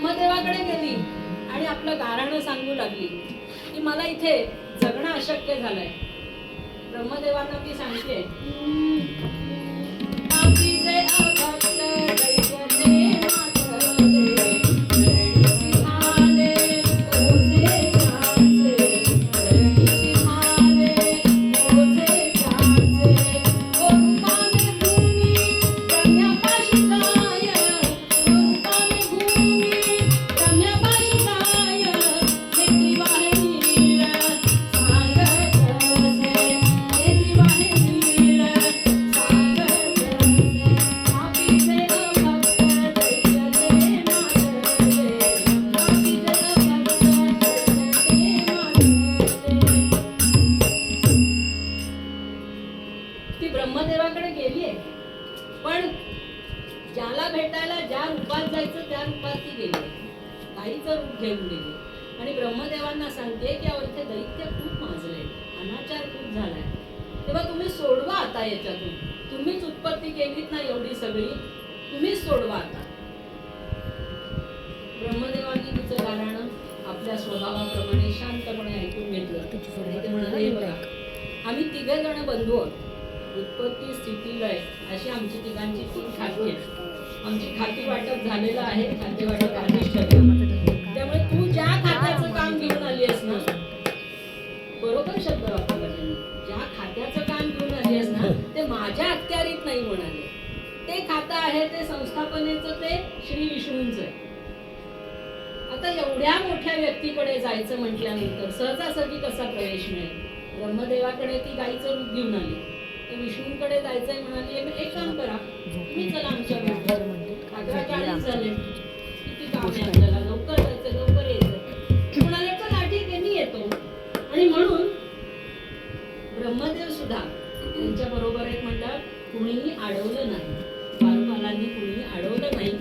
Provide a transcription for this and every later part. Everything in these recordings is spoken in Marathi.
ब्रह्मदेवाकडे गेली आणि आपलं गाराणं सांगू लागली की मला इथे जगणं अशक्य झालंय. ब्रह्मदेवांना मी सांगते ज्याला भेटायला ज्या रूपात जायचं त्या रूपात ती गेली. गाईचं रूप घेऊन गेली. आणि ब्रह्मदेवांना सांगते की अहो इथे दैत्य खूप माजले अनाचार खूप झालाय. तेव्हा तुम्ही सोडवा आता याच्यातून. तुम्हीच उत्पत्ती केलीत ना एवढी सगळी. तुम्हीच सोडवा आता. ब्रह्मदेवांनी तिचं गाणं आपल्या स्वभावाप्रमाणे शांतपणे ऐकून घेतलं. आणि ते म्हणाले, "हे बघा, आम्ही तिघे जण बंधू आहोत. उत्पत्ती स्थिती लय अशी आमची तिघांची तीन खाती आहेत. आमची खाती वाटप झालेलं आहे खाती वाटप आधीच त्यामुळे तू ज्या खात्याचं काम घेऊन आली आहेस ना बरोबर शब्द वापरला त्यांनी. ज्या खात्याचं काम घेऊन आली आहेस ना ते माझ्या अखत्यारीत नाही म्हणाले ते खातं आहे ते संस्थापनेचं ते श्री विष्णूंचं आहे. आता एवढ्या मोठ्या व्यक्तीकडे जायचं म्हटल्यानंतर सहजासहजी कसा प्रवेश मिळेल? ब्रह्मदेवाकडे ती गाईचं रूप घेऊन आली. विष्णूंकडे जायचंय म्हणाली "मग एक काम करा. तुम्ही चला आमच्या अकरा चाळीस झाले. किती काम आहे आपल्याला? लवकर जायचं लवकर यायचं म्हणाले चला ठीक आहे मी येतो. आणि म्हणून ब्रह्मदेव सुद्धा त्यांच्या बरोबर एक म्हणतात कुणीही अडवलं नाही. बालपालांनी कुणीही अडवलं नाही.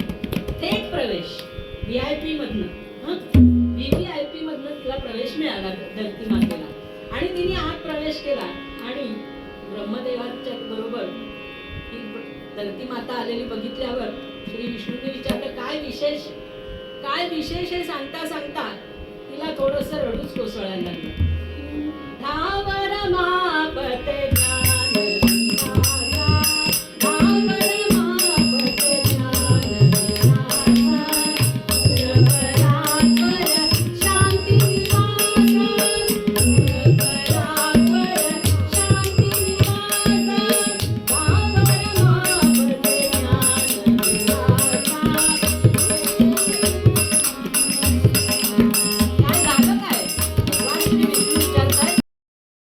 थेट प्रवेश. व्ही आय पी मधनं. व्ही आय पी मधनं तिला प्रवेश मिळाला धरती मातेला आणि तिने आत प्रवेश केला आणि ब्रह्मदेवाच्या बरोबर ही धरती माता आलेली बघितल्यावर श्री विष्णूने विचारलं काय विशेष? काय विशेष हे सांगता सांगता तिला थोडस रडूच कोसळायला लागलं.